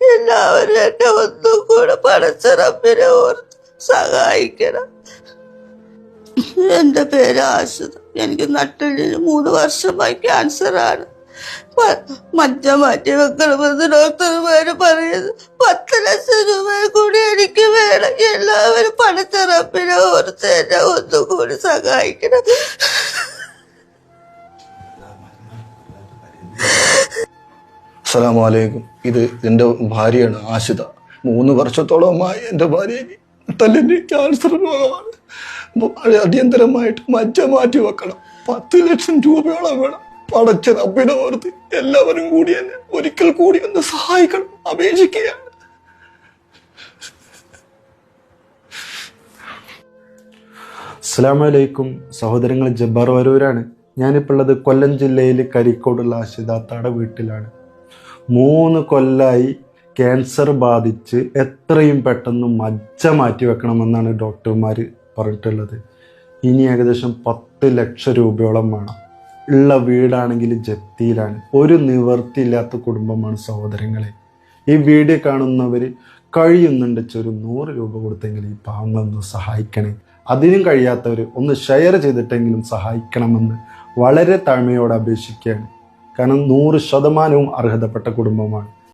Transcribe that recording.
എല്ലാവരും എന്നെ ഒന്നും കൂടെ പടച്ചറപ്പിനെ ഓർത്ത് സഹായിക്കണം. എന്റെ പേര് ആശുത. എനിക്ക് നട്ടലിന് മൂന്ന് വർഷമായി ക്യാൻസറാണ്. ആണ് മജ്ജ മാറ്റി വെക്കണമെന്ന് ഡോക്ടർമാര് പറയുന്നത് പത്ത് ലക്ഷം രൂപ കൂടി എനിക്ക് വേണം. എല്ലാവരും പണച്ചറപ്പിനെ ഓർത്ത് എന്നെ ഒന്നും കൂടി സഹായിക്കണം. അസ്സലാമലൈക്കും. ഇത് എന്റെ ഭാര്യയാണ് ആശിത മൂന്ന് വർഷത്തോളമായി എന്റെ ഭാര്യ തല്ലിന്റെ ക്യാൻസർ രോഗമാണ്. അടിയന്തരമായിട്ട് മജ്ജ മാറ്റി വെക്കണം. പത്ത് ലക്ഷം രൂപയോളം വേണം. പടച്ച റബ്ബിനെ ഓർത്ത് എല്ലാവരും കൂടി എന്നെ ഒരിക്കൽ കൂടി ഒന്ന് സഹായിക്കണം. അപേക്ഷിക്കുകയാണ്. അസ്സാമലൈക്കും സഹോദരങ്ങൾ ജബ്ബാർ വരൂരാണ്. ഞാനിപ്പോൾ ഉള്ളത് കൊല്ലം ജില്ലയിൽ കരിക്കോടുള്ള ആശിതാത്തയുടെ വീട്ടിലാണ്. മൂന്ന് കൊല്ലായി ക്യാൻസർ ബാധിച്ച് എത്രയും പെട്ടെന്ന് മജ്ജ മാറ്റി വെക്കണമെന്നാണ് ഡോക്ടർമാർ പറഞ്ഞിട്ടുള്ളത്. ഇനി ഏകദേശം പത്ത് ലക്ഷം രൂപയോളം വേണം. ഉള്ള വീടാണെങ്കിൽ ജപ്തിയിലാണ്. ഒരു നിവർത്തിയില്ലാത്ത കുടുംബമാണ് സഹോദരങ്ങളെ. ഈ വീഡിയോ കാണുന്നവർ കഴിയുന്നുണ്ട് ഒരു നൂറ് രൂപ കൊടുത്തെങ്കിൽ ഈ പാവങ്ങളൊന്ന് സഹായിക്കണേ. അതിനും കഴിയാത്തവർ ഒന്ന് ഷെയർ ചെയ്തിട്ടെങ്കിലും സഹായിക്കണമെന്ന് വളരെ താഴ്മയോടെ അപേക്ഷിക്കുകയാണ്. കാരണം നൂറ് ശതമാനവും അർഹതപ്പെട്ട കുടുംബമാണ്.